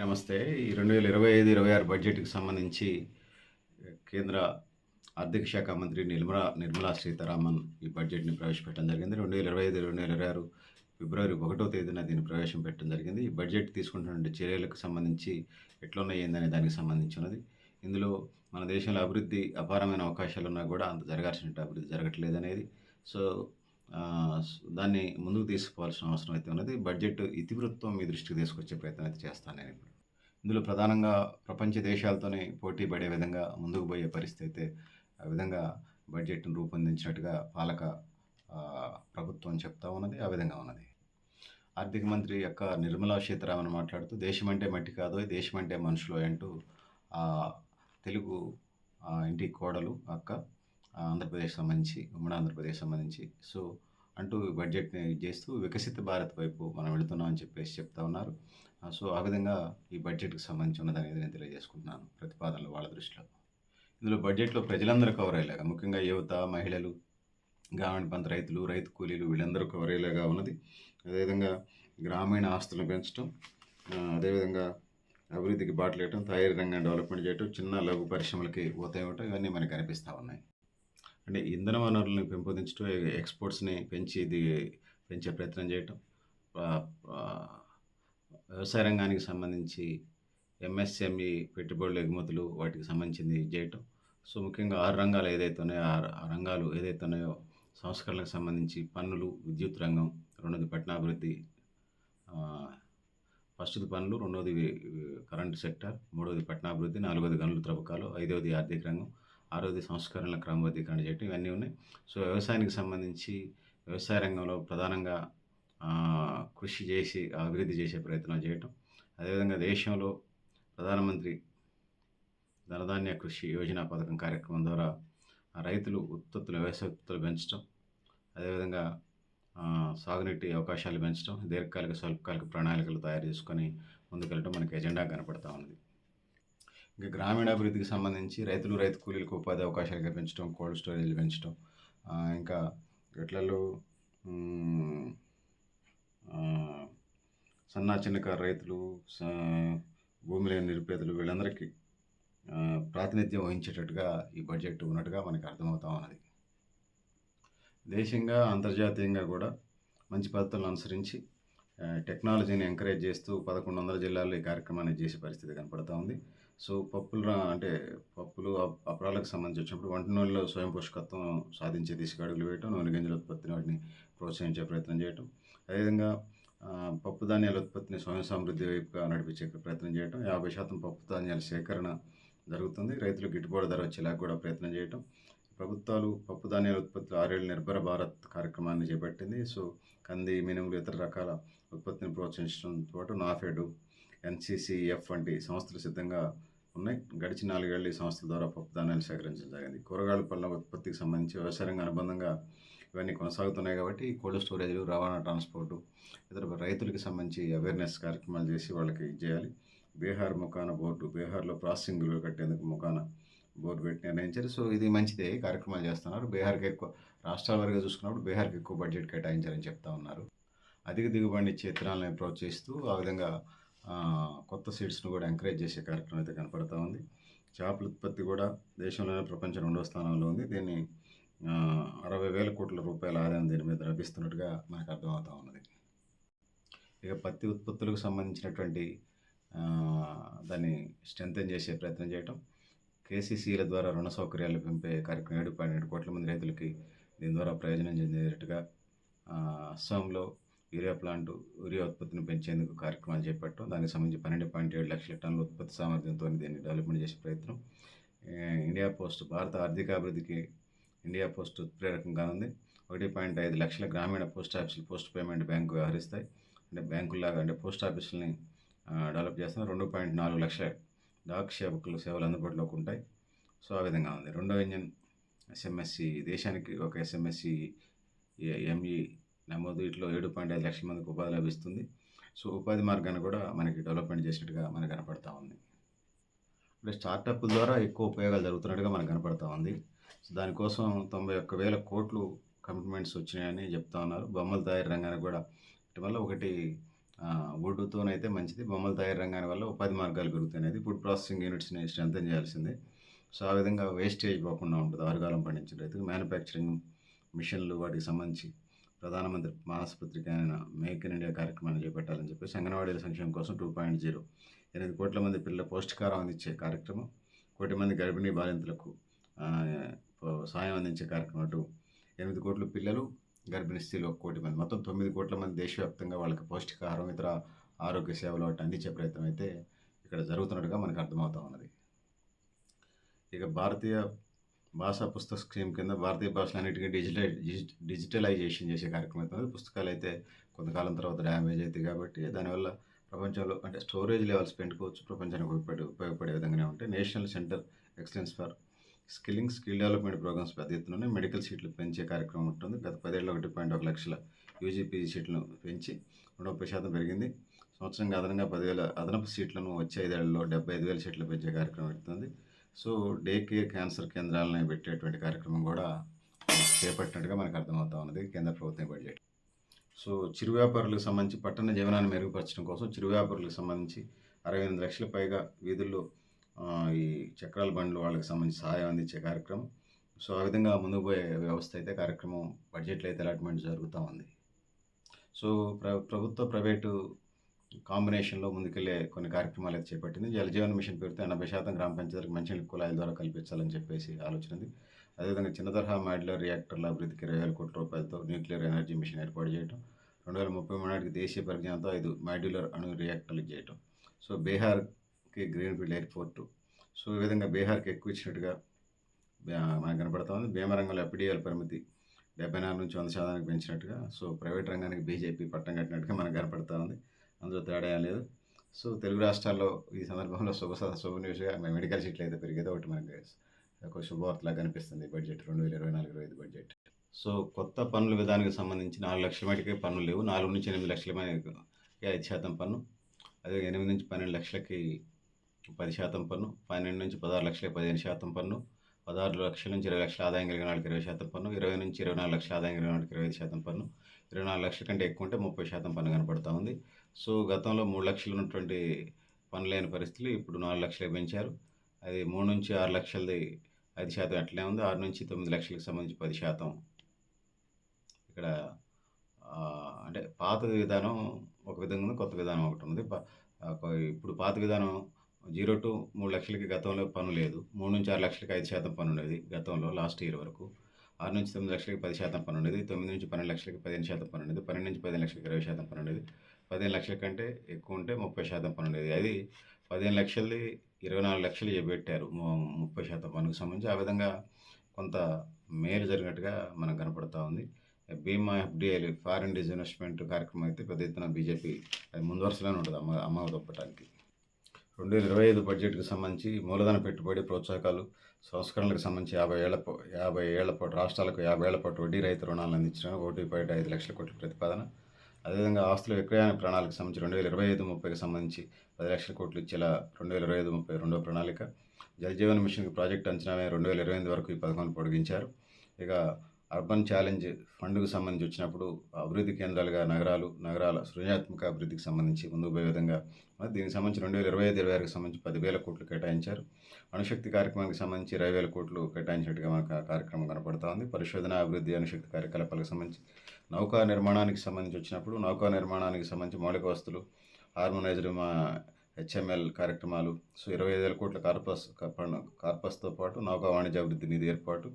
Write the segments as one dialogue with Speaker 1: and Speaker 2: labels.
Speaker 1: నమస్తే. ఈ రెండు వేల ఇరవై ఐదు ఇరవై ఆరు బడ్జెట్కి సంబంధించి కేంద్ర ఆర్థిక శాఖ మంత్రి నిర్మలా నిర్మలా సీతారామన్ ఈ బడ్జెట్ని ప్రవేశపెట్టడం జరిగింది. రెండు వేల ఇరవై ఐదు రెండు వేల ఇరవై ఆరు ఫిబ్రవరి ఒకటో తేదీన దీన్ని ప్రవేశపెట్టడం జరిగింది. ఈ బడ్జెట్ తీసుకుంటున్న చర్యలకు సంబంధించి ఎట్లున్నాయి ఏందనే దానికి సంబంధించి ఉన్నది. ఇందులో మన దేశంలో అభివృద్ధి అపారమైన అవకాశాలు ఉన్నా కూడా అంత జరగాల్సిన అభివృద్ధి జరగట్లేదు అనేది. సో దాన్ని ముందుకు తీసుకోవాల్సిన అవసరం అయితే ఉన్నది. బడ్జెట్ ఇతివృత్తం మీ దృష్టికి తీసుకొచ్చే ప్రయత్నం అయితే చేస్తాను నేను ఇప్పుడు. ఇందులో ప్రధానంగా ప్రపంచ దేశాలతోనే పోటీ పడే విధంగా ముందుకు పోయే పరిస్థితి అయితే ఆ విధంగా బడ్జెట్ను రూపొందించినట్టుగా పాలక ప్రభుత్వం చెప్తా ఉన్నది ఆ విధంగా ఉన్నది. ఆర్థిక మంత్రి యొక్క నిర్మలా సీతారామన్ మాట్లాడుతూ దేశం అంటే మట్టి కాదు దేశం అంటే మనుషులు అంటూ ఆ తెలుగు ఇంటి కోడలు అక్క ఆంధ్రప్రదేశ్ సంబంధించి ఉమ్మడి ఆంధ్రప్రదేశ్ సంబంధించి సో అంటూ బడ్జెట్ని చేస్తూ వికసిత భారత్ వైపు మనం వెళుతున్నాం అని చెప్పేసి చెప్తా ఉన్నారు. సో ఆ విధంగా ఈ బడ్జెట్కి సంబంధించి ఉన్నది అనేది నేను తెలియజేసుకుంటున్నాను ప్రతిపాదనలు వాళ్ళ దృష్టిలో. ఇందులో బడ్జెట్లో ప్రజలందరూ కవర్ అయ్యేలాగా ముఖ్యంగా యువత మహిళలు గ్రామీణ పంత రైతులు రైతు కూలీలు వీళ్ళందరూ కవర్ అయ్యేలాగా ఉన్నది. అదేవిధంగా గ్రామీణ ఆస్తులను పెంచడం అదేవిధంగా అభివృద్ధికి బాటలేయటం తయారీ రంగాన్ని డెవలప్మెంట్ చేయటం చిన్న లఘు పరిశ్రమలకి ఊత ఇవ్వటం ఇవన్నీ మనకు కనిపిస్తూ ఉన్నాయి. అంటే ఇంధన వనరులను పెంపొందించడం ఎక్స్పోర్ట్స్ని పెంచి పెంచే ప్రయత్నం చేయటం వ్యవసాయ రంగానికి సంబంధించి ఎంఎస్ఎంఈ పెట్టుబడులు ఎగుమతులు వాటికి సంబంధించింది చేయటం. సో ముఖ్యంగా ఆరు రంగాలు ఏదైతే ఉన్నాయో ఆ రంగాలు ఏదైతే ఉన్నాయో సంస్కరణలకు సంబంధించి పన్నులు విద్యుత్ రంగం రెండోది పట్టణాభివృద్ధి ఫస్ట్ది పనులు రెండోది కరెంట్ సెక్టర్ మూడోది పట్టణాభివృద్ధి నాలుగోది గనుల త్రవ్వకాలు ఐదవది ఆర్థిక రంగం ఆరోది సంస్కరణల క్రమబద్ధీకరణ చేయటం. ఇవన్నీ ఉన్నాయి. సో వ్యవసాయానికి సంబంధించి వ్యవసాయ రంగంలో ప్రధానంగా కృషి చేసి అభివృద్ధి చేసే ప్రయత్నం చేయటం. అదేవిధంగా దేశంలో ప్రధానమంత్రి ధనధాన్య కృషి యోజన పథకం కార్యక్రమం ద్వారా రైతులు ఉత్పత్తులు వ్యవసాయ ఉత్పత్తులు పెంచడం అదేవిధంగా సాగునీటి అవకాశాలు పెంచడం దీర్ఘకాలిక స్వల్పకాలిక ప్రణాళికలు తయారు చేసుకొని ముందుకెళ్ళడం మనకి ఎజెండా కనపడతా ఉంది ఇంకా గ్రామీణాభివృద్ధికి సంబంధించి రైతులు రైతు కూలీలకు ఉపాధి అవకాశాలు కల్పించడం కోల్డ్ స్టోరేజ్లు పెంచడం ఇంకా గట్లలో సన్న చిన్నకారు రైతులు భూమి లేని నిరుపేదలు వీళ్ళందరికీ ప్రాతినిధ్యం వహించేటట్టుగా ఈ బడ్జెట్ ఉన్నట్టుగా మనకు అర్థమవుతా ఉన్నది. దేశంగా అంతర్జాతీయంగా కూడా మంచి పద్ధతులను అనుసరించి టెక్నాలజీని ఎంకరేజ్ చేస్తూ పదకొండు వందల జిల్లాల్లో ఈ కార్యక్రమాన్ని చేసే పరిస్థితి కనపడతా ఉంది. సో పప్పులు అంటే పప్పులు అప్- అపరాలకు సంబంధించి వచ్చినప్పుడు వంట నూనెలో స్వయం పోషకత్వం సాధించే దిశగా అడుగులు వేయటం నూనె గింజల ఉత్పత్తిని వాటిని ప్రోత్సహించే ప్రయత్నం చేయటం. అదేవిధంగా పప్పు ధాన్యాల ఉత్పత్తిని స్వయం సమృద్ధి వైపుగా నడిపించే ప్రయత్నం చేయటం యాభై శాతం పప్పు ధాన్యాల సేకరణ జరుగుతుంది. రైతులకు గిట్టుబాటు ధర వచ్చేలా కూడా ప్రయత్నం చేయటం. ప్రభుత్వాలు పప్పు ధాన్యాల ఉత్పత్తులు ఆరేళ్ళు నిర్భర భారత్ కార్యక్రమాన్ని చేపట్టింది. సో కంది మినుములు ఇతర రకాల ఉత్పత్తిని ప్రోత్సహించడంతో పాటు నాఫెడ్ ఎన్సీసీఎఫ్ వంటి సంస్థలు సిద్ధంగా ఉన్నాయి. గడిచిన నాలుగేళ్ళు ఈ సంస్థల ద్వారా పప్పు ధాన్యాలు సేకరించడం జరిగింది. కూరగాయల పళ్ళ ఉత్పత్తికి సంబంధించి వ్యవసాయంగా అనుబంధంగా ఇవన్నీ కొనసాగుతున్నాయి కాబట్టి కోల్డ్ స్టోరేజ్లు రవాణా ట్రాన్స్పోర్టు ఇతర రైతులకి సంబంధించి అవేర్నెస్ కార్యక్రమాలు చేసి వాళ్ళకి చేయాలి. బీహార్ ముఖాన బోర్డు బీహార్లో ప్రాసెసింగ్లు కట్టేందుకు ముఖాన బోర్డు పెట్టి నిర్ణయించారు. సో ఇది మంచిదే కార్యక్రమాలు చేస్తున్నారు. బీహార్కి ఎక్కువ రాష్ట్రాల వరకు చూసుకున్నప్పుడు బీహార్కి ఎక్కువ బడ్జెట్ కేటాయించారని చెప్తా ఉన్నారు. అధిక దిగుబడి ఇచ్చే విత్తనాలను ప్రోత్సహిస్తూ ఆ విధంగా కొత్త సీడ్స్ను కూడా ఎంకరేజ్ చేసే కార్యక్రమం అయితే కనపడతా ఉంది. చేపల ఉత్పత్తి కూడా దేశంలోనే ప్రపంచం రెండవ స్థానంలో ఉంది. దీన్ని అరవై వేల కోట్ల రూపాయల ఆదాయం దీని మీద లభిస్తున్నట్టుగా మనకు అర్థమవుతా ఉన్నది. ఇక పత్తి ఉత్పత్తులకు సంబంధించినటువంటి దాన్ని స్ట్రెంథెన్ చేసే ప్రయత్నం చేయటం కేసీసీల ద్వారా రుణ సౌకర్యాలు పెంపే కార్యక్రమం ఏడు పాయింట్ ఏడు కోట్ల మంది రైతులకి దీని ద్వారా ప్రయోజనం చెందేటట్టుగా అస్సాంలో యూరియా ప్లాంట్ యూరియా ఉత్పత్తిని పెంచేందుకు కార్యక్రమాలు చేపట్టడం దానికి సంబంధించి పన్నెండు పాయింట్ ఏడు లక్షల టన్నుల ఉత్పత్తి సామర్థ్యంతో దీన్ని డెవలప్మెంట్ చేసే ప్రయత్నం. ఇండియా పోస్ట్ భారత ఆర్థికాభివృద్ధికి ఇండియా పోస్ట్ ఉత్ప్రేరకంగా ఉంది. ఒకటి పాయింట్ ఐదు లక్షల గ్రామీణ పోస్ట్ ఆఫీసులు పోస్ట్ పేమెంట్ బ్యాంకు వ్యవహరిస్తాయి. అంటే బ్యాంకుల్లాగా అంటే పోస్ట్ ఆఫీసులని డెవలప్ చేస్తున్నారు. రెండు పాయింట్ నాలుగు లక్షల డాక్ సేవకులు సేవలు అందుబాటులోకి ఉంటాయి. సో ఆ విధంగా ఉంది. రెండో ఇంజన్ ఎస్ఎంఎస్సి దేశానికి ఒక ఎస్ఎంఎస్సి ఎంఈ నమోదు. ఇట్లో ఏడు పాయింట్ ఐదు లక్షల మందికి ఉపాధి లభిస్తుంది. సో ఉపాధి మార్గాన్ని కూడా మనకి డెవలప్మెంట్ చేసినట్టుగా మనకు కనపడతా ఉంది. అంటే స్టార్టప్ ద్వారా ఎక్కువ ఉపయోగాలు జరుగుతున్నట్టుగా మనకు కనపడతా ఉంది. దానికోసం తొంభై ఒక్క వేల కోట్లు కమిట్మెంట్స్ వచ్చినాయని చెప్తా ఉన్నారు. బొమ్మల తయారీ రంగానికి కూడా. వీటి వల్ల ఒకటి వుడ్తోనైతే మంచిది. బొమ్మల తయారీ రంగాని వల్ల ఉపాధి మార్గాలు పెరుగుతాయి ఫుడ్ ప్రాసెసింగ్ యూనిట్స్ని స్ట్రెంథన్ చేయాల్సిందే. సో ఆ విధంగా వేస్టేజ్ పోకుండా ఉంటుంది. ఆరుగాలం పండించిన రైతుకు మ్యానుఫ్యాక్చరింగ్ మిషన్లు వాటికి సంబంధించి ప్రధానమంత్రి మానసపత్రిక అయిన మేక్ ఇన్ ఇండియా కార్యక్రమాన్ని చేపట్టాలని చెప్పేసి అంగన్వాడీల సంక్షేమం కోసం టూ పాయింట్ జీరో ఎనిమిది కోట్ల మంది పిల్లల పౌష్టికారం అందించే కార్యక్రమం కోటి మంది గర్భిణీ బాలింతలకు సాయం అందించే కార్యక్రమం అటు ఎనిమిది కోట్ల పిల్లలు గర్భిణీ స్త్రీలు ఒక కోటి మంది. మొత్తం తొమ్మిది కోట్ల మంది దేశవ్యాప్తంగా వాళ్ళకి పౌష్టికాహారం ఇతర ఆరోగ్య సేవలు అటు అందించే ప్రయత్నం అయితే ఇక్కడ జరుగుతున్నట్టుగా మనకు అర్థమవుతా ఉన్నది. ఇక భారతీయ భాషా పుస్తక స్కీమ్ కింద భారతీయ భాషలన్నిటికీ డిజిటల్ డిజి- డిజిటలైజేషన్ చేసే కార్యక్రమం అవుతుంది పుస్తకాలు అయితే కొంతకాలం తర్వాత డ్యామేజ్ అవుతాయి కాబట్టి దానివల్ల ప్రపంచంలో అంటే స్టోరేజ్ లెవెల్స్ పెంచుకోవచ్చు. ప్రపంచానికి ఉపయోగపడే ఉపయోగపడే విధంగానే ఉంటాయి national centre excellence for skilling skill development programmes పెద్ద ఎత్తున మెడికల్ సీట్లు పెంచే కార్యక్రమం ఉంటుంది గత పదేళ్ళు ఒకటి పాయింట్ ఒక లక్షల యూజీపీజీ సీట్లను పెంచి రెండు ముప్పై శాతం పెరిగింది. సంవత్సరంగా అదనంగా పదివేల అదనపు సీట్లను వచ్చే ఐదేళ్ళలో డెబ్బై ఐదు వేల సీట్లు పెంచే కార్యక్రమం పెడుతుంది సో డే కేర్ క్యాన్సర్ కేంద్రాలను పెట్టేటువంటి కార్యక్రమం కూడా చేపట్టినట్టుగా మనకు అర్థమవుతా ఉన్నది కేంద్ర ప్రభుత్వం బడ్జెట్. సో చిరు వ్యాపారులకు సంబంధించి పట్టణ జీవనాన్ని మెరుగుపరచడం కోసం చిరు వ్యాపారులకు సంబంధించి అరవై ఎనిమిది లక్షల పైగా వీధుల్లో ఈ చక్రాల బండ్లు వాళ్ళకి సంబంధించి సహాయం అందించే కార్యక్రమం. సో ఆ విధంగా ముందుకు పోయే వ్యవస్థ అయితే కార్యక్రమం బడ్జెట్లో అయితే అలాట్మెంట్ జరుగుతూ ఉంది. సో ప్ర ప్రభుత్వ ప్రైవేటు కాంబినేషన్లో ముందుకెళ్ళే కొన్ని కార్యక్రమాలు అయితే చేపట్టింది. జలజీవన్ మిషన్ పేరుతో ఎనభై శాతం గ్రామ పంచాయతీలకు మంచినీళ్ళ కుళాయిల ద్వారా కల్పించాలని చెప్పేసి ఆలోచన ఉంది. అదేవిధంగా చిన్న తరహా మాడ్యులర్ రియాక్టర్ల అభివృద్ధికి ఇరవై వేల కోట్ల రూపాయలతో న్యూక్లియర్ ఎనర్జీ మిషన్ ఏర్పాటు చేయడం రెండు వేల ముప్పై మూడు నాటికి దేశీయ పరిజ్ఞానంతో ఐదు మాడ్యులర్ అణు రియాక్టర్లు చేయటం సో బీహార్ కి గ్రీన్ఫీల్డ్ ఎయిర్పోర్టు. సో ఈ విధంగా బీహార్కి ఎక్కువ ఇచ్చినట్టుగా మనకు కనపడుతుంది ఉంది. భీమరంగంలో ఎఫ్డీఎల్ పరిమితి డెబ్బై నాలుగు నుంచి వంద శాతానికి పెంచినట్టుగా సో ప్రైవేట్ రంగానికి బీజేపీ పట్టం కట్టినట్టుగా మనకు కనపడతా ఉంది. అందులో తేడా ఏం లేదు. సో తెలుగు రాష్ట్రాల్లో ఈ సందర్భంలో శుభ శుభ న్యూస్గా మెడికల్ సీట్లు అయితే పెరిగేదో ఒకటి మనకి ఒక శుభవార్తలా కనిపిస్తుంది. బడ్జెట్ రెండు వేల ఇరవై నాలుగు ఇరవై ఐదు బడ్జెట్. సో కొత్త పన్నుల విధానానికి సంబంధించి నాలుగు లక్షల మటుకే పన్నులు లేవు. నాలుగు నుంచి ఎనిమిది లక్షల మటుకు ఐదు శాతం పన్ను. అదే ఎనిమిది నుంచి పన్నెండు లక్షలకి పది శాతం పన్ను పన్నెండు నుంచి పదహారు లక్షల పదిహేను శాతం పన్ను పదహారు లక్షల నుంచి ఇరవై లక్షల ఆదాయం కలిగిన వాళ్ళకి ఇరవై శాతం పన్ను ఇరవై నుంచి ఇరవై నాలుగు లక్షల ఆదాయం కలిగిన వాళ్ళకి ఇరవై ఐదు శాతం పన్ను ఇరవై నాలుగు లక్షల కంటే ఎక్కువ ఉంటే ముప్పై శాతం పన్ను కనపడుతూ ఉంది. సో గతంలో మూడు లక్షలు ఉన్నటువంటి పన్ను లేని పరిస్థితులు ఇప్పుడు నాలుగు లక్షలు పెంచారు. అది మూడు నుంచి ఆరు లక్షలది ఐదు శాతం అట్లనే ఉంది. ఆరు నుంచి తొమ్మిది లక్షలకు సంబంధించి పది శాతం. ఇక్కడ అంటే పాత విధానం ఒక విధంగా ఉంది కొత్త విధానం ఒకటి ఉంది ఇప్పుడు పాత విధానం జీరో టు మూడు లక్షలకి గతంలో పన్ను లేదు. మూడు నుంచి ఆరు లక్షలకి ఐదు శాతం పన్ను ఉండేది గతంలో లాస్ట్ ఇయర్ వరకు. ఆరు నుంచి తొమ్మిది లక్షలకి పది శాతం పన్ను ఉండేది. తొమ్మిది నుంచి పన్నెండు లక్షలకి పదిహేను శాతం పన్ను ఉండేది. పన్నెండు నుంచి పదిహేను లక్షలకి ఇరవై శాతం పన్ను ఉండేది. పదిహేను లక్షల కంటే ఎక్కువ ఉంటే ముప్పై శాతం పన్ను ఉండేది. అది పదిహేను లక్షలది ఇరవై నాలుగు లక్షలు చేపెట్టారు. ముప్పై శాతం పన్నుకు సంబంధించి ఆ విధంగా కొంత మేలు జరిగినట్టుగా మనకు కనపడతా ఉంది. బీమా ఎఫ్డిఐ ఫారిన్ ఇన్వెస్ట్మెంట్ కార్యక్రమం అయితే పెద్ద ఎత్తున బీజేపీ అది ముందు వరుసలోనే ఉంటుంది అమ్మ అమ్మ దొప్పటానికి రెండు వేల ఇరవై ఐదు బడ్జెట్కి సంబంధించి మూలధన పెట్టుబడి ప్రోత్సాహకాలు సంస్కరణలకు సంబంధించి యాభై ఏళ్ళ యాభై ఏళ్ళ పాటు రాష్ట్రాలకు యాభై ఏళ్ళ పాటు వడ్డీ రైతు రుణాలను అందించడం ఒకటి పాయింట్ ఐదు లక్షల కోట్ల ప్రతిపాదన. అదేవిధంగా ఆస్తుల విక్రయానికి ప్రణాళిక సంబంధించి రెండు వేల ఇరవై ఐదు ముప్పైకి సంబంధించి పది లక్షల కోట్లు ఇచ్చేలా రెండు వేల ఇరవై ఐదు ముప్పై రెండో ప్రణాళిక. జలజీవన్ మిషన్కి ప్రాజెక్ట్ అంచనా రెండు వేల ఇరవై ఎనిమిది వరకు ఈ పథకాన్ని పొడిగించారు. ఇక అర్బన్ ఛాలెంజ్ ఫండ్కు సంబంధించి వచ్చినప్పుడు అభివృద్ధి కేంద్రాలుగా నగరాలు నగరాల సృజనాత్మక అభివృద్ధికి సంబంధించి ముందుకు పోయే విధంగా దీనికి సంబంధించి రెండు వేల ఇరవై ఐదు ఇరవై ఆరుకి సంబంధించి పదివేల కోట్లు కేటాయించారు. అణుశక్తి కార్యక్రమానికి సంబంధించి ఇరవై వేల కోట్లు కేటాయించినట్టుగా మనకు కార్యక్రమం కనపడుతూ ఉంది. పరిశోధన అభివృద్ధి అణుశక్తి కార్యకలాపాలకు సంబంధించి నౌకా నిర్మాణానికి సంబంధించి వచ్చినప్పుడు నౌకా నిర్మాణానికి సంబంధించి మౌలిక వస్తువులు హార్మోనైజ్డ్ మా హెచ్ఎంఎల్ కార్యక్రమాలు సో ఇరవై ఐదు వేల కోట్ల కార్పస్ కార్పస్తో పాటు నౌకా వాణిజ్య అభివృద్ధి నిధి ఏర్పాటు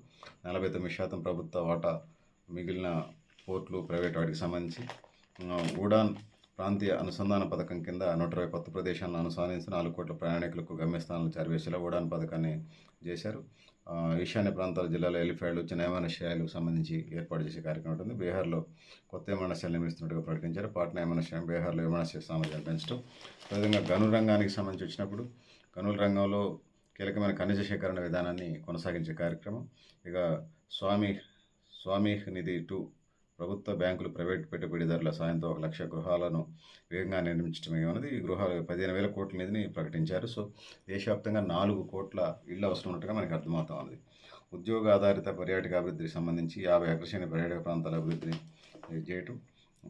Speaker 1: నలభై తొమ్మిది శాతం ప్రభుత్వ వాటా మిగిలిన పోర్ట్లు ప్రైవేట్ వాటికి సంబంధించి. ఉడాన్ ప్రాంతీయ అనుసంధాన పథకం కింద నూట ఇరవై కొత్త ప్రదేశాలను అనుసంధానించి నాలుగు కోట్ల ప్రయాణికులకు గమ్యస్థానాలు చేరవేసేలా ఉడాన్ పథకాన్ని చేశారు. ఈశాన్య ప్రాంతాల జిల్లాలో ఎలిఫైడ్లు చిన్న విమానాశ్రయాలకు సంబంధించి ఏర్పాటు చేసే కార్యక్రమం ఉంటుంది. బీహార్లో కొత్త విమానాశ్రయాలు నిర్మిస్తున్నట్టుగా ప్రకటించారు. పాట్నా విమానాశ్రయం బీహార్లో విమానాశ్రయ సామర్థ్యాన్ని పెంచడం అదేవిధంగా గనుల రంగానికి సంబంధించి వచ్చినప్పుడు గనుల రంగంలో కీలకమైన ఖనిజ సేకరణ విధానాన్ని కొనసాగించే కార్యక్రమం. ఇక స్వామి స్వామి నిధి టూ ప్రభుత్వ బ్యాంకులు ప్రైవేట్ పెట్టుబడిదారుల సాయంతో ఒక లక్ష గృహాలను వేగంగా నిర్మించడమే ఉన్నది. ఈ గృహాలు పదిహేను వేల కోట్ల నిధిని ప్రకటించారు. సో దేశవ్యాప్తంగా నాలుగు కోట్ల ఇళ్ళు అవసరం ఉన్నట్టుగా మనకి అర్థమవుతా ఉంది ఉద్యోగ ఆధారిత పర్యాటక అభివృద్ధికి సంబంధించి యాభై ఆకర్షణీయ పర్యాటక ప్రాంతాల అభివృద్ధిని చేయటం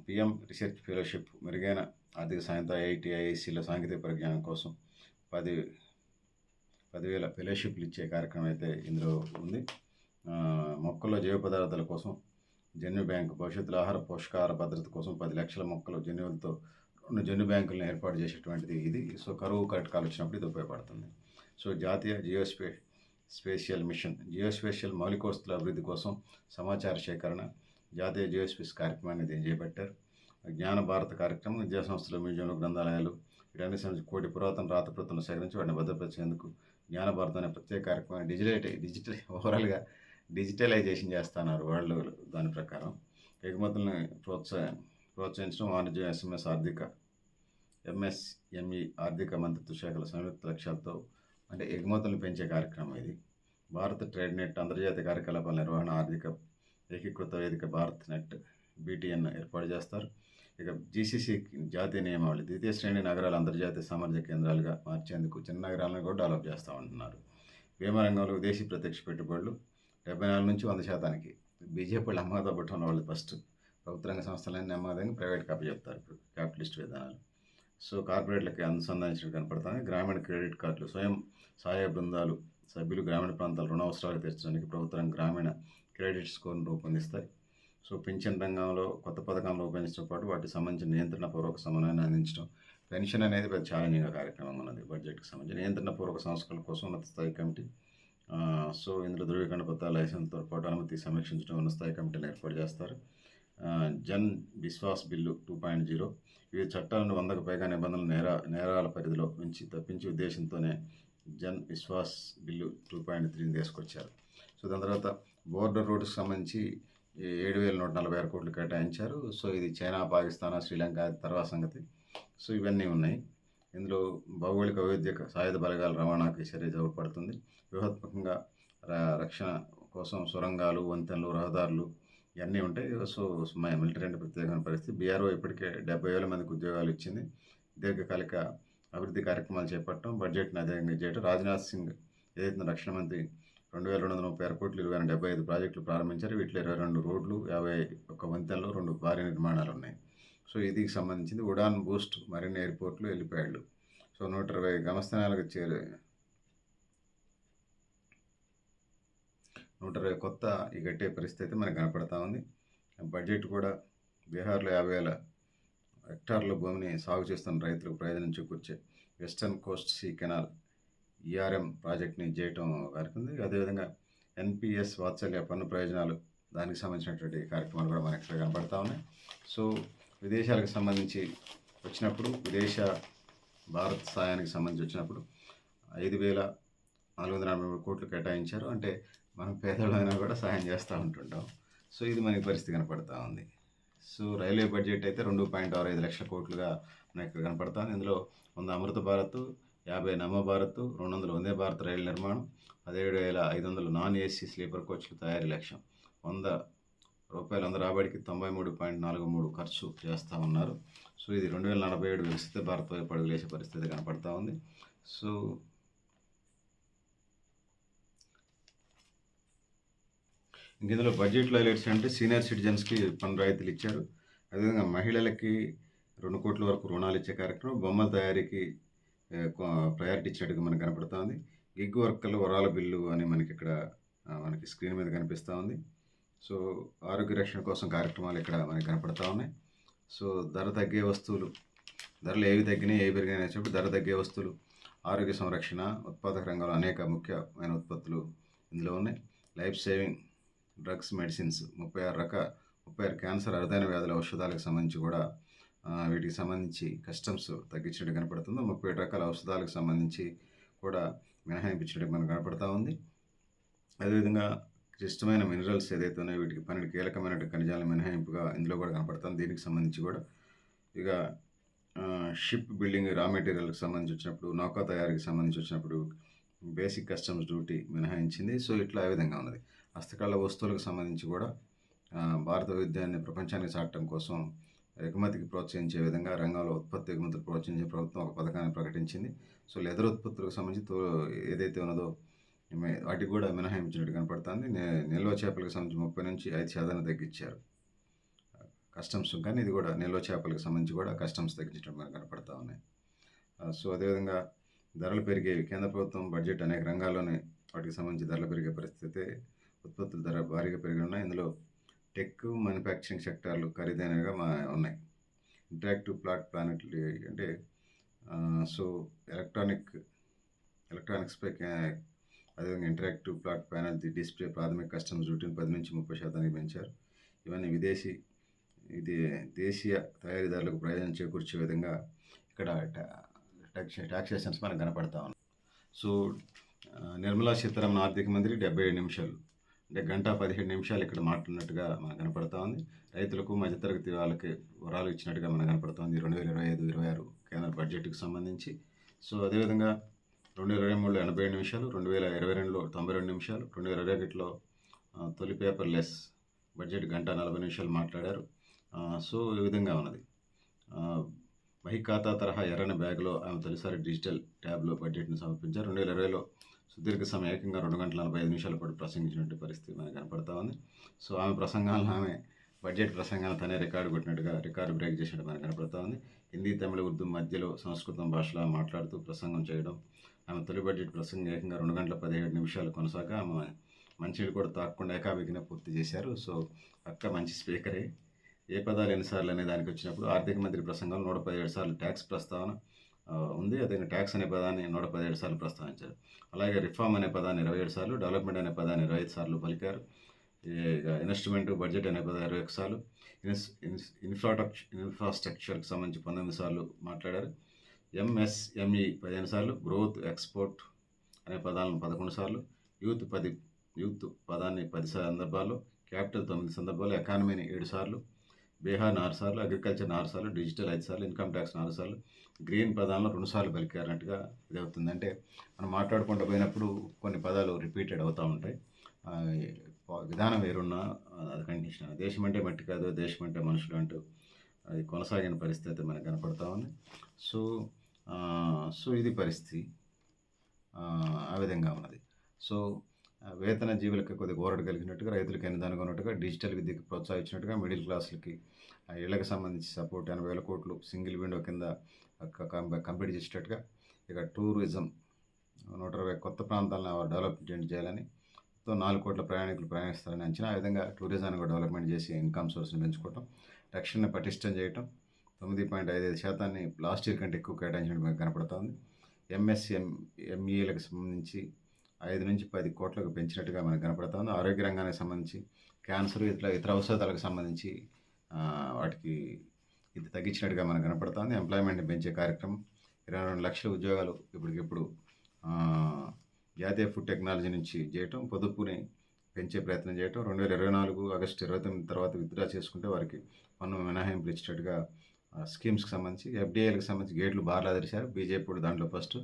Speaker 1: పిఎం రీసెర్చ్ ఫెలోషిప్ మెరుగైన ఆర్థిక సాయంతో ఐఐటి ఐఐసిల సాంకేతిక పరిజ్ఞానం కోసం పది పదివేల ఫెలోషిప్లు ఇచ్చే కార్యక్రమం అయితే ఇందులో ఉంది. మొక్కల్లో జీవ పదార్థాల కోసం జన్యు బ్యాంకు భవిష్యత్తులో ఆహార పోషకాహార భద్రత కోసం పది లక్షల మొక్కలు జన్యువులతో రెండు జన్యు బ్యాంకులను ఏర్పాటు చేసేటువంటిది ఇది. సో కరువు కటకాలు వచ్చినప్పుడు ఇది ఉపయోగపడుతుంది. సో జాతీయ జియోస్పే స్పేషియల్ మిషన్ జియోస్పేషియల్ మౌలిక అభివృద్ధి కోసం సమాచార సేకరణ జాతీయ జియోస్పేస్ కార్యక్రమాన్ని దీన్ని చేపట్టారు. జ్ఞాన భారత కార్యక్రమం విద్యాసంస్థలు మ్యూజియంలు గ్రంథాలయాలు వీటన్ని సంబంధించి కోటి పురాతన రాతప్రతులను సేకరించి వాటిని భద్రపరిచేందుకు జ్ఞాన భారత అనే ప్రత్యేక కార్యక్రమాన్ని డిజిటల్ డిజిటల్ ఓవరాల్గా డిజిటలైజేషన్ చేస్తున్నారు వరల్డ్ దాని ప్రకారం. ఎగుమతులను ప్రోత్సా ప్రోత్సహించడం వాణిజ్య ఎస్ఎంఎస్ ఆర్థిక ఎంఎస్ఎంఈ ఆర్థిక మంత్రిత్వ శాఖల సంయుక్త లక్ష్యాలతో అంటే ఎగుమతులను పెంచే కార్యక్రమం ఇది. భారత ట్రేడ్ నెట్ అంతర్జాతీయ కార్యకలాపాల నిర్వహణ ఆర్థిక ఏకీకృత వేదిక భారత్ నెట్ బీటీఎన్ ఏర్పాటు చేస్తారు. ఇక జీసీసీ జాతీయ నియమావళి ద్వితీయ శ్రేణి నగరాలు అంతర్జాతీయ సామర్థ్య కేంద్రాలుగా మార్చేందుకు చిన్న నగరాలను కూడా డెవలప్ చేస్తూ ఉంటున్నారు. బీమా రంగంలో విదేశీ ప్రత్యక్ష పెట్టుబడులు డెబ్బై నాలుగు నుంచి వంద శాతానికి. బీజేపీ వాళ్ళు అమ్మగా పట్టుకున్న వాళ్ళు ఫస్ట్. ప్రభుత్వ రంగ సంస్థలన్నీ అమ్మదంగా ప్రైవేట్ కాపీ చెప్తారు ఇప్పుడు క్యాపిటలిస్ట్ విధానాలు. సో కార్పొరేట్లకి అనుసంధానించినట్టు కనపడుతుంది. గ్రామీణ క్రెడిట్ కార్డులు స్వయం సహాయ బృందాలు సభ్యులు గ్రామీణ ప్రాంతాల రుణ అవసరాలు తీర్చడానికి ప్రభుత్వం గ్రామీణ క్రెడిట్ స్కోర్ను రూపొందిస్తాయి. సో పింఛన్ రంగంలో కొత్త పథకాలను రూపొందించడం పాటు వాటికి సంబంధించిన నియంత్రణ పూర్వక సమన్వయాన్ని అందించడం. పెన్షన్ అనేది పెద్ద ఛాలెంజింగ్ కార్యక్రమం ఉన్నది. బడ్జెట్కి సంబంధించి నియంత్రణ పూర్వక సంస్కరణల కోసం ఉన్నత స్థాయి కమిటీ సో ఇందులో ధృవీకరణ కొత్త లైసెన్స్తో పాటు అనుమతి సమీక్షించడం ఉన్న స్థాయి కమిటీని ఏర్పాటు చేస్తారు. Jan Vishwas bill two point zero. వివిధ చట్టాలను వందకు పైగా నిబంధనలు నేరా నేరాల పరిధిలో నుంచి తప్పించే ఉద్దేశంతోనే Jan Vishwas bill two point త్రీని తీసుకొచ్చారు. సో దాని తర్వాత బోర్డర్ రోడ్డుకు సంబంధించి ఏడు వేల నూట నలభై ఆరు కోట్లు కేటాయించారు. సో ఇది చైనా పాకిస్తాన్ శ్రీలంక తర్వాత సంగతి. సో ఇవన్నీ ఉన్నాయి. ఇందులో భౌగోళిక వైద్యక సాయుధ బలగాల రవాణాకి చర్య జోపడుతుంది వ్యూహాత్మకంగా రక్షణ కోసం సొరంగాలు వంతెనలు రహదారులు ఇవన్నీ ఉంటాయి సో మా మిలిటరీ అంటే ప్రత్యేకమైన పరిస్థితి. బీఆర్ఓ ఇప్పటికే డెబ్బై వేల మందికి ఉద్యోగాలు ఇచ్చింది. దీర్ఘకాలిక అభివృద్ధి కార్యక్రమాలు చేపట్టడం బడ్జెట్ని అధికంగా చేయడం. రాజ్నాథ్ సింగ్ ఏదైతే రక్షణ మంత్రి రెండు వేల రెండు వందల ముప్పై ఆరు కోట్లు ఇరవై డెబ్బై ఐదు ప్రాజెక్టులు ప్రారంభించారు. వీటిలో ఇరవై రెండు రోడ్లు యాభై ఒక్క వంతెనలు రెండు భారీ నిర్మాణాలు ఉన్నాయి. సో ఇది సంబంధించింది ఉడాన్ బూస్ట్ మరిన్ని ఎయిర్పోర్ట్లు వెళ్ళిపోయాడు సో నూట ఇరవై గమస్థానాలకు చేరే నూట ఇరవై కొత్త ఈ గట్టే పరిస్థితి మనకు కనపడతా ఉంది. బడ్జెట్ కూడా బీహార్లో యాభై వేల హెక్టార్ల భూమిని సాగు చేస్తున్న రైతులకు ప్రయోజనం చేకూర్చే western coast sea canal ERM ప్రాజెక్ట్ని చేయటం కార్యక్రమం ఉంది. అదేవిధంగా ఎన్పిఎస్ వాత్సల్య పన్ను ప్రయోజనాలు దానికి సంబంధించినటువంటి కార్యక్రమాలు కూడా మనకి ఇక్కడ కనపడతా ఉన్నాయి. సో విదేశాలకు సంబంధించి వచ్చినప్పుడు విదేశ భారత్ సాయానికి సంబంధించి వచ్చినప్పుడు ఐదు వేల నాలుగు వందల నలభై మూడు కోట్లు కేటాయించారు. అంటే మనం పేదలైనా కూడా సహాయం చేస్తూ ఉంటుంటాం. సో ఇది మనకి పరిస్థితి కనపడతా ఉంది. సో రైల్వే బడ్జెట్ అయితే రెండు పాయింట్ ఆరు ఐదు లక్షల కోట్లుగా మనకి ఇక్కడ కనపడతాను ఇందులో వంద అమృత భారత్ యాభై నమో భారత్ రెండు వందల వందే భారత్ రైలు నిర్మాణం పదిహేడు వేల ఐదు వందలు నాన్ ఏసీ స్లీపర్ కోచ్లు తయారీ లక్ష్యం వంద రూపాయలు వంద రాబడికి తొంభై మూడు పాయింట్ నాలుగు మూడు ఖర్చు చేస్తూ ఉన్నారు. సో ఇది రెండు వేల నలభై ఏడు వికసిత భారత్ వైపు అడుగులేసే పరిస్థితి కనపడతా ఉంది. సో ఇందులో బడ్జెట్లో హైలైట్స్ అంటే సీనియర్ సిటిజన్స్కి పన్ను రాయితీలు ఇచ్చారు. అదేవిధంగా మహిళలకి రెండు కోట్ల వరకు రుణాలు ఇచ్చే కార్యక్రమం బొమ్మల తయారీకి ప్రయారిటీ ఇచ్చేట్టుగా మనకు కనపడుతూ ఉంది. గిగ్ వర్కర్లు వరాల బిల్లు అని మనకి ఇక్కడ మనకి స్క్రీన్ మీద కనిపిస్తూ ఉంది. సో ఆరోగ్య రక్షణ కోసం కార్యక్రమాలు ఇక్కడ మనకి కనపడతా ఉన్నాయి. సో ధర తగ్గే వస్తువులు ధరలు ఏవి తగ్గినాయి ఏవి పెరిగినాయి చెప్పి ధర తగ్గే వస్తువులు ఆరోగ్య సంరక్షణ ఉత్పాదక రంగంలో అనేక ముఖ్యమైన ఉత్పత్తులు ఇందులో ఉన్నాయి. లైఫ్ సేవింగ్ డ్రగ్స్ మెడిసిన్స్ ముప్పై ఆరు రక ముప్పై ఆరు క్యాన్సర్ అరుదైన వ్యాధుల ఔషధాలకు సంబంధించి కూడా వీటికి సంబంధించి కస్టమ్స్ తగ్గించినట్టు కనపడుతుంది. ముప్పై ఏడు రకాల ఔషధాలకు సంబంధించి కూడా మినహాయింపించినట్టు మనకు కనపడతా ఉంది. అదేవిధంగా క్లిష్టమైన మినరల్స్ ఏదైతే ఉన్నాయో వీటికి పన్నెండు కీలకమైన ఖనిజాల మినహాయింపుగా ఇందులో కూడా కనపడుతుంది దీనికి సంబంధించి కూడా ఇక షిప్ బిల్డింగ్ రా మెటీరియల్కి సంబంధించి వచ్చినప్పుడు నౌకా తయారీకి సంబంధించి వచ్చినప్పుడు బేసిక్ కస్టమ్స్ డ్యూటీ మినహాయించింది. సో ఇట్లా ఆ విధంగా ఉన్నది. హస్తకళ వస్తువులకు సంబంధించి కూడా భారత విద్యాన్ని ప్రపంచానికి చాటడం కోసం ఎగుమతికి ప్రోత్సహించే విధంగా రంగంలో ఉత్పత్తి ఎగుమతులు ప్రోత్సహించే ప్రభుత్వం ఒక పథకాన్ని ప్రకటించింది. సో లెదర్ ఉత్పత్తులకు సంబంధించి తో ఏదైతే ఉన్నదో వాటికి కూడా మినహాయించినట్టు కనపడుతుంది. నిల్వ చేపలకు సంబంధించి ముప్పై నుంచి ఐదు శాతాన్ని తగ్గించారు. కస్టమ్స్ కానీ ఇది కూడా నిల్వ చేపలకు సంబంధించి కూడా కస్టమ్స్ తగ్గించడం మనకు కనపడతా ఉన్నాయి. సో అదేవిధంగా ధరలు పెరిగేవి కేంద్ర ప్రభుత్వం బడ్జెట్ అనేక రంగాల్లోనే వాటికి సంబంధించి ధరలు పెరిగే పరిస్థితి ఉత్పత్తుల ధర భారీగా పెరిగి ఉన్నాయి. ఇందులో టెక్ మ్యానుఫ్యాక్చరింగ్ సెక్టార్లు ఖరీదైనవిగా మా ఉన్నాయి. ఇంటరాక్టివ్ ప్లాట్ ప్లానెట్ అంటే సో ఎలక్ట్రానిక్ ఎలక్ట్రానిక్స్పై అదేవిధంగా interactive flat panel the display ప్రాథమిక కస్టమ్స్ డ్యూటీని పది నుంచి ముప్పై శాతానికి పెంచారు. ఇవన్నీ విదేశీ ఇది దేశీయ తయారీదారులకు ప్రయోజనం చేకూర్చే విధంగా ఇక్కడ ట్యాక్స్ మనకు కనపడతా ఉన్నాయి. సో నిర్మలా సీతారామన్ ఆర్థిక మంత్రి డెబ్బై ఏడు నిమిషాలు అంటే గంట పదిహేడు నిమిషాలు ఇక్కడ మాట్లాడినట్టుగా మనకు కనపడతా ఉంది. రైతులకు మధ్యతరగతి వాళ్ళకి వరాలు ఇచ్చినట్టుగా మనకు కనపడుతుంది రెండు వేల ఇరవై ఐదు ఇరవై ఆరు కేంద్ర బడ్జెట్కి సంబంధించి. సో అదేవిధంగా రెండు వేల ఇరవై మూడులో ఎనభై ఏడు నిమిషాలు రెండు వేల ఇరవై రెండులో తొంభై రెండు నిమిషాలు రెండు వేల ఇరవై ఒకటిలో తొలి పేపర్ లెస్ బడ్జెట్ గంట నలభై నిమిషాలు మాట్లాడారు. సో ఈ విధంగా ఉన్నది. బహి ఖాతా తరహా ఎర్రని బ్యాగ్లో ఆమె తొలిసారి డిజిటల్ ట్యాబ్లో బడ్జెట్ను సమర్పించారు. రెండు వేల ఇరవైలో సుదీర్ఘ సమయం ఏకంగా రెండు గంటల నలభై ఐదు నిమిషాల పాటు ప్రసంగించినట్టు పరిస్థితి మనకు కనపడతా ఉంది. సో ఆమె ప్రసంగాలను ఆమె బడ్జెట్ ప్రసంగాలను తనే రికార్డు కొట్టినట్టుగా రికార్డు బ్రేక్ చేసినట్టు మనకు కనపడతా ఉంది. హిందీ తమిళ ఉర్దూ మధ్యలో సంస్కృతం భాషలో మాట్లాడుతూ ప్రసంగం చేయడం ఆమె తొలి బడ్జెట్ ప్రసంగం ఏకంగా రెండు గంటల పదిహేడు నిమిషాలు కొనసాగ ఆమె మంచి కూడా తాకుండా ఏకాబిగిన పూర్తి చేశారు. సో అక్క మంచి స్పీకరే. ఏ పదాలు ఎన్నిసార్లు అనే దానికి వచ్చినప్పుడు ఆర్థిక మంత్రి ప్రసంగం నూట పదిహేడు సార్లు ట్యాక్స్ ప్రస్తావన ఉంది. అదే ట్యాక్స్ అనే పదాన్ని నూట పదిహేడు సార్లు ప్రస్తావించారు. అలాగే రిఫార్మ్ అనే పదాన్ని ఇరవై ఏడు సార్లు డెవలప్మెంట్ అనే పదాన్ని ఇరవై ఐదు సార్లు పలికారు. ఇన్వెస్ట్మెంట్ బడ్జెట్ అనే పదం ఇరవై ఒక సార్లు. ఇన్స్ ఇన్ఫ్రాస్ట్రక్చర్ ఇన్ఫ్రాస్ట్రక్చర్కి సంబంధించి పంతొమ్మిది సార్లు మాట్లాడారు. ఎంఎస్ఎంఈ పదిహేను సార్లు గ్రోత్ ఎక్స్పోర్ట్ అనే పదాలను పదకొండు సార్లు యూత్ పది యూత్ పదాన్ని పది సందర్భాల్లో క్యాపిటల్ తొమ్మిది సందర్భాలు ఎకానమీని ఏడు సార్లు బీహార్ నాలుగు సార్లు అగ్రికల్చర్ నాలుగు సార్లు డిజిటల్ ఐదు సార్లు ఇన్కమ్ ట్యాక్స్ నాలుగు సార్లు గ్రీన్ పదాలను రెండు సార్లు పలికారన్నట్టుగా ఇది అవుతుంది అంటే మనం మాట్లాడుకుంటూ పోయినప్పుడు కొన్ని పదాలు రిపీటెడ్ అవుతూ ఉంటాయి. విధానం వేరున్నా అది కండిషన్ దేశం అంటే మట్టి కాదు దేశం అంటే మనుషులు అంటూ అది కొనసాగిన పరిస్థితి మనకు కనపడతా ఉంది. సో సో ఇది పరిస్థితి. ఆ, విధంగా ఉన్నది. సో వేతన జీవులకు కొద్దిగా ఓరడు కలిగినట్టుగా రైతులకు ఎన్నిదానుగా ఉన్నట్టుగా డిజిటల్ విద్యకు ప్రోత్సహించినట్టుగా మిడిల్ క్లాసులకి ఇళ్ళకు సంబంధించి సపోర్ట్ ఎనభై వేల కోట్లు సింగిల్ విండో కింద కం- కంప్లీట్ చేసేటట్టుగా ఇక టూరిజం నూట ఇరవై కొత్త ప్రాంతాలను డెవలప్మెంట్ చేయాలని తో నాలుగు కోట్ల ప్రయాణికులు ప్రయాణిస్తారని అంచనా ఆ విధంగా టూరిజాన్ని కూడా డెవలప్మెంట్ చేసి ఇన్కమ్ సోర్స్ని పెంచుకోవటం రక్షణ పటిష్టం చేయటం తొమ్మిది పాయింట్ ఐదు ఐదు శాతాన్ని లాస్ట్ ఇయర్ కంటే ఎక్కువ కేటాయించడం కనపడుతోంది. ఎంఎస్ఎం ఎంఈలకు సంబంధించి ఐదు నుంచి పది కోట్లకు పెంచినట్టుగా మనకు కనపడుతోంది. ఆరోగ్య రంగానికి సంబంధించి క్యాన్సర్ ఇతర ఇతర ఔషధాలకు సంబంధించి వాటికి ఇది తగ్గించినట్టుగా మనకు కనపడుతోంది. ఎంప్లాయ్మెంట్ని పెంచే కార్యక్రమం ఇరవై రెండు లక్షల ఉద్యోగాలు ఇప్పటికిప్పుడు జాతీయ ఫుడ్ టెక్నాలజీ నుంచి చేయటం పొదుపుని పెంచే ప్రయత్నం చేయటం రెండు వేల ఇరవై నాలుగు ఆగస్టు ఇరవై తొమ్మిది తర్వాత విత్డ్రా చేసుకుంటే వారికి పన్ను మినహాయింపులు ఇచ్చేటట్టుగా స్కీమ్స్కి సంబంధించి ఎఫ్డిఐలకు సంబంధించి గేట్లు బార్లా తెరిచారు. బీజేపీ కూడా దాంట్లో ఫస్ట్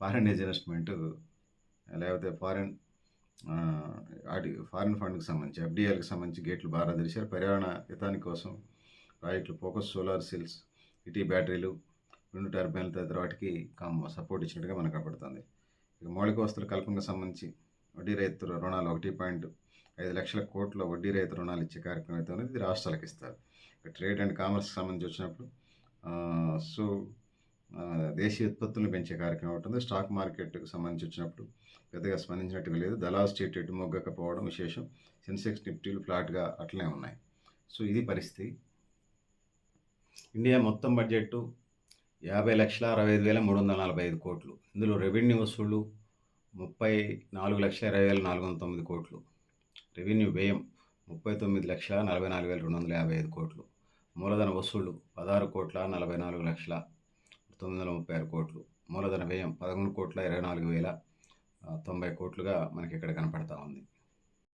Speaker 1: ఫారెన్ ఇన్వెస్ట్మెంట్ లేకపోతే ఫారెన్ ఆ, వాటి ఫారిన్ ఫండ్కి సంబంధించి ఎఫ్డిఐలకు సంబంధించి గేట్లు బాగా తెరిచారు. పర్యావరణ హితాని కోసం ప్రాజెక్టులు ఫోకస్ సోలార్ సెల్స్ ఇటీ బ్యాటరీలు రెండు టర్బైన్లు తదితర వాటికి కమ్ సపోర్ట్ ఇచ్చినట్టుగా మనకు కనపడుతుంది. ఇక మౌలిక వస్తువుల కల్పనకు సంబంధించి వడ్డీ రైతు రుణాలు ఒకటి పాయింట్ ఐదు లక్షల కోట్ల వడ్డీ రైతు రుణాలు ఇచ్చే కార్యక్రమం అయితే ఉన్నది. ఇది రాష్ట్రాలకు ఇస్తారు. ట్రేడ్ అండ్ కామర్స్కి సంబంధించి వచ్చినప్పుడు సో దేశీయ ఉత్పత్తులను పెంచే కార్యక్రమం ఉంటుంది స్టాక్ మార్కెట్కు సంబంధించి వచ్చినప్పుడు పెద్దగా స్పందించినట్టుగా లేదు. దళాల్ స్టేట్ ఎటు మొగ్గకపోవడం విశేషం. సెన్సెక్స్ నిఫ్టీలు ఫ్లాట్గా అట్లనే ఉన్నాయి. సో ఇది పరిస్థితి. ఇండియా మొత్తం బడ్జెట్ యాభై లక్షల అరవై ఐదు వేల మూడు వందల నలభై ఐదు కోట్లు. ఇందులో రెవెన్యూ వసూళ్ళు ముప్పై నాలుగు లక్షల ఇరవై వేల నాలుగు వందల తొమ్మిది కోట్లు. రెవెన్యూ వ్యయం ముప్పై తొమ్మిది లక్షల నలభై నాలుగు వేల రెండు వందల యాభై ఐదు కోట్లు. మూలధన వసూళ్ళు పదహారు కోట్ల నలభై నాలుగు లక్షల తొమ్మిది వందల ముప్పై ఆరు కోట్లు. మూలధన వ్యయం పదకొండు కోట్ల ఇరవై నాలుగు వేల తొంభై కోట్లుగా మనకి ఇక్కడ కనపడతా ఉంది.